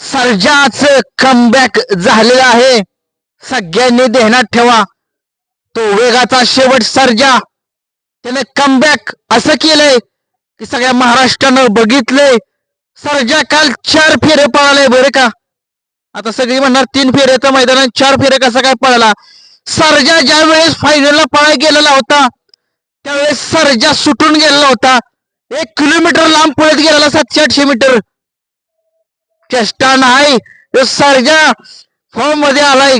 सर्जाच comeback झालेला आहे. सगळ्यांनी ध्यानात ठेवा. तो वेगाचा शेवट सर्जा. त्याने कमबॅक असं केलंय की सगळ्या महाराष्ट्रानं बघितलंय. सर्जा काल चार फेरे पळाले बरे का. आता सगळी म्हणणार तीन फेऱ्याचं मैदानात चार फेरे कसा काय पळाला. सर्जा ज्या वेळेस फायनलला पळाय गेलेला होता त्यावेळेस सर्जा सुटून गेलेला होता. एक किलोमीटर लांब पळत गेलेला सातशे आठशे मीटर. चेष्टा नाही तो सर्जा फॉर्ममध्ये आलाय.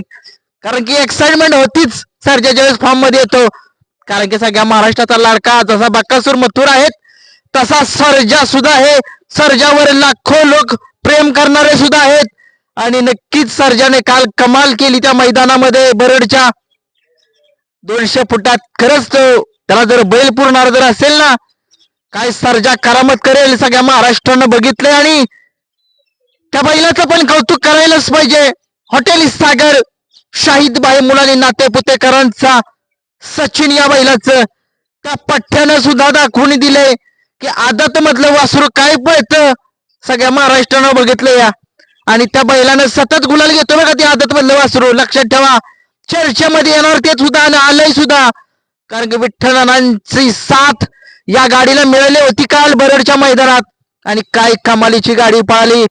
कारण की एक्साइटमेंट होतीच सर्जा ज्यावेळेस फॉर्ममध्ये येतो. कारण की सगळ्या महाराष्ट्राचा लाडका जसा बक्कासूर मथुर आहेत तसा सर्जा सुद्धा आहे सर्जावर लाखो लोक प्रेम करणारे सुद्धा आहेत. आणि नक्कीच सर्जाने काल कमाल केली त्या मैदानामध्ये बरडच्या. दोनशे फुटात खरंच तो त्याला जर बैल पुरणार जर असेल ना काय सर्जा करामत करेल सगळ्या महाराष्ट्रानं बघितलंय आणि त्या बैलाचं पण कौतुक करायलाच पाहिजे. हॉटेल सागर शाहिद बाई मुलांनी नातेपुतेकरांचा सचिन या बैलाचं त्या पठ्ठ्यानं सुद्धा दाखवून दिले की आदत मधलं वासरू काय पळत? सगळ्या महाराष्ट्रानं बघितलं या. आणि त्या बैलानं सतत गुलाल घेतो बघा ते आदत मधलं वासरू. लक्षात ठेवा चर्चेमध्ये येणार ते सुद्धा आणि आलंय सुद्धा. कारण की विठ्ठलांची साथ या गाडीला मिळाली होती काल बरडच्या मैदानात. आणि काय कमालीची गाडी पाळली.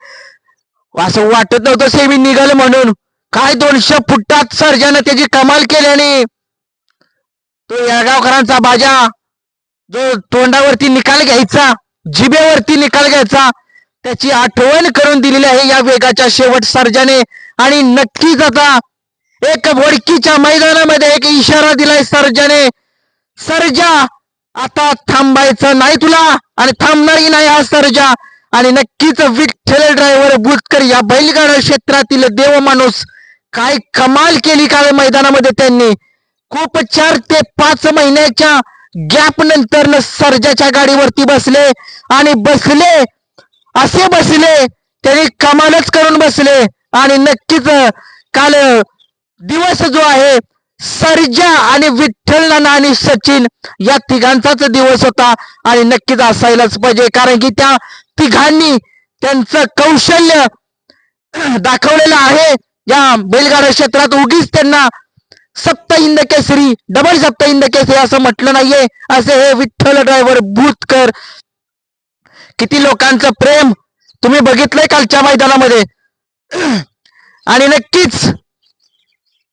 असं वाटत नव्हतं सेमी निघाल म्हणून. काय दोनशे फुटात सर्जानं त्याची कमाल केल्याने तो येळगावकरांचा बाजा जो तोंडावरती निकाल घ्यायचा जिबेवरती निकाल घ्यायचा त्याची आठवण करून दिलेली आहे या वेगाच्या शेवट सर्जाने. आणि नक्कीच आता एक वडकीच्या मैदानामध्ये एक इशारा दिलाय सर्जाने. सर्जा आता थांबायचं नाही तुला आणि थांबणारही नाही हा सर्जा. आणि नक्कीच विठ्ठल ड्रायव्हर बुतकर या बैलगाडा क्षेत्रातील देव माणूस काय कमाल केली काल मैदानामध्ये त्यांनी. खूप चार ते पाच महिन्याच्या गॅप नंतर सर्जाच्या गाडीवरती बसले आणि बसले. असे बसले त्यांनी कमालच करून बसले. आणि नक्कीच काल दिवस जो आहे सर्जा आणि विठ्ठल नाना आणि सचिन या तिघांचाच दिवस होता आणि नक्कीच असायलाच पाहिजे कारण की त्या तिघांनी त्यांचं कौशल्य दाखवलेलं आहे. या बैलगाडा क्षेत्रात उगीच त्यांना सप्त हिंद केसरी डबल सप्त हिंद केसरी असं म्हटलं नाहीये. असे हे विठ्ठल ड्रायव्हर भूतकर. किती लोकांचं प्रेम तुम्ही बघितलंय कालच्या मैदानामध्ये. आणि नक्कीच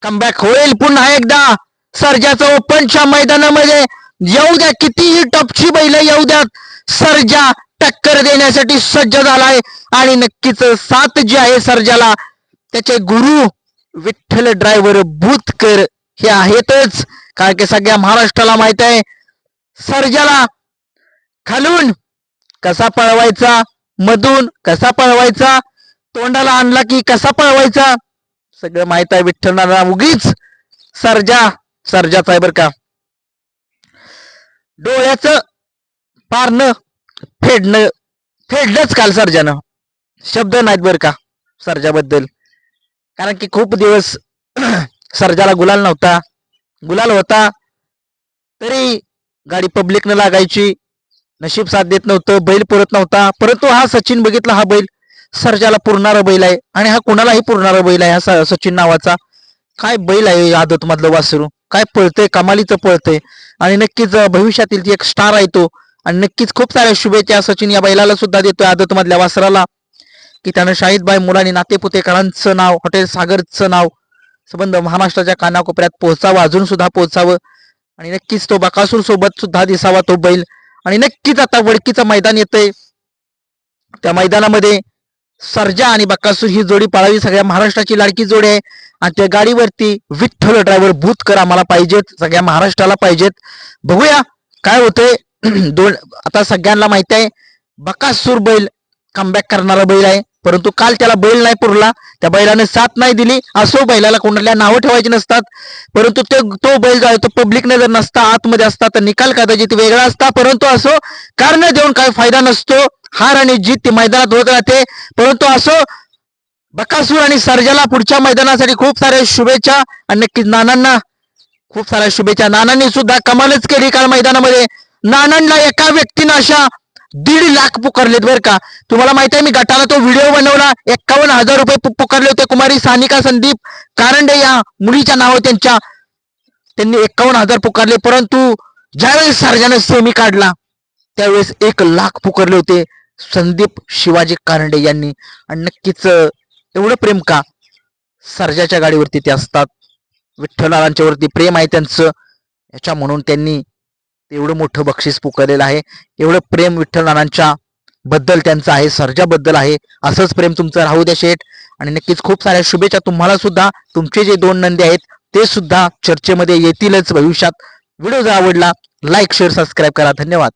कमबॅक होईल पुन्हा एकदा. सर्जाचं ओपनच्या मैदानामध्ये. येऊ द्या कितीही टपची बैल येऊ द्यात. सर्जा टक्कर देण्यासाठी सज्ज झालाय. आणि नक्कीच साथ जी आहे सर्जाला त्याचे गुरु विठ्ठल ड्रायव्हर भूतकर हे आहेतच. कारण की सगळ्या महाराष्ट्राला माहीत आहे सर्जाला खालून कसा पळवायचा मधून कसा पळवायचा तोंडाला आणला की कसा पळवायचा सगळं माहीत आहे विठ्ठलनाला उगीच सर्जा सर्जाचा आहे बर का. डोळ्याचं पारणं फेडणं फेडलंच काल सर्जानं. शब्द नाहीत बरं का सर्जाबद्दल. कारण की खूप दिवस सर्जाला गुलाल नव्हता. गुलाल होता तरी गाडी पब्लिकनं लागायची. नशीब साथ देत नव्हतं बैल पुरत नव्हता. परंतु हा सचिन बघितला हा बैल. सर्जाला पुरणारा बैल आहे. आणि हा कुणालाही पुरणारा बैल आहे हा स- सचिन नावाचा. काय बैल आहे आदत मधलं वासरू? काय पळतंय? कमालीचं पळतंय. आणि नक्कीच भविष्यातील ती एक स्टार आहे तो. आणि नक्कीच खूप साऱ्या शुभेच्छा सचिन या बैलाला सुद्धा देतोय आदत मधल्या वासराला. की त्यानं शाहीदबाई मुलांनी नातेपुतेकरांचं नाव हॉटेल सागरचं नाव संबंध महाराष्ट्राच्या कानाकोपऱ्यात पोहोचावं अजून सुद्धा पोहोचावं. आणि नक्कीच तो बकासूर सोबत सुद्धा दिसावा तो बैल. आणि नक्कीच आता वडकीचं मैदान येतंय. त्या मैदानामध्ये सर्जा आणि बकासूर ही जोडी पाळावी. सगळ्या महाराष्ट्राची लाडकी जोडी आहे. आणि त्या गाडीवरती विठ्ठल ड्रायव्हर भूतकर आम्हाला पाहिजेत. सगळ्या महाराष्ट्राला पाहिजेत. बघूया काय होतंय. दोन आता सगळ्यांना माहिती आहे बकासूर बैल कमबॅक करणारा बैल आहे. परंतु काल त्याला बैल नाही पुरला. त्या बैलाने साथ नाही दिली. असो बैलाला कोणाला नावं ठेवायची नसतात. परंतु ते तो बैल जो आहे तो पब्लिकने जर नसता आतमध्ये असता तर निकाल कदाचित वेगळा असता. परंतु असो कारण देऊन काय फायदा नसतो. हार आणि जीत ती मैदानात होत राहते. परंतु असो बकासूर आणि सर्जाला पुढच्या मैदानासाठी खूप साऱ्या शुभेच्छा आणि नक्कीच नानांना खूप साऱ्या शुभेच्छा. नानांनी सुद्धा कमालच केली काल मैदानामध्ये. नानांना एका व्यक्तीनं अशा दीड लाख पुकारलेत बरं का. तुम्हाला माहिती आहे मी गटाला तो व्हिडिओ बनवला. एक्कावन्न हजार रुपये पुकारले होते कुमारी सानिका संदीप कारंडे या मुलीच्या नाव त्यांच्या. त्यांनी एक्कावन्न हजार पुकारले परंतु ज्यावेळेस सर्जानं सेमी काढला त्यावेळेस एक लाख पुकारले होते. संदीप शिवाजी कारंडे यांनी आणि नक्कीच एवढं प्रेम का? सर्जाच्या गाडीवरती ते असतात. विठ्ठलांच्या वरती प्रेम आहे त्यांचं. याच्या म्हणून त्यांनी एवढं मोठं बक्षीस पुकारलेलं आहे. एवढं प्रेम विठ्ठलनानांच्या बद्दल त्यांचं आहे सर्जाबद्दल आहे. असंच प्रेम तुमचं राहू द्या शेठ. आणि नक्कीच खूप साऱ्या शुभेच्छा तुम्हाला सुद्धा. तुमचे जे दोन नंदी आहेत ते सुद्धा चर्चेमध्ये येतीलच भविष्यात. व्हिडिओ जर आवडला लाईक शेअर सबस्क्राईब करा. धन्यवाद.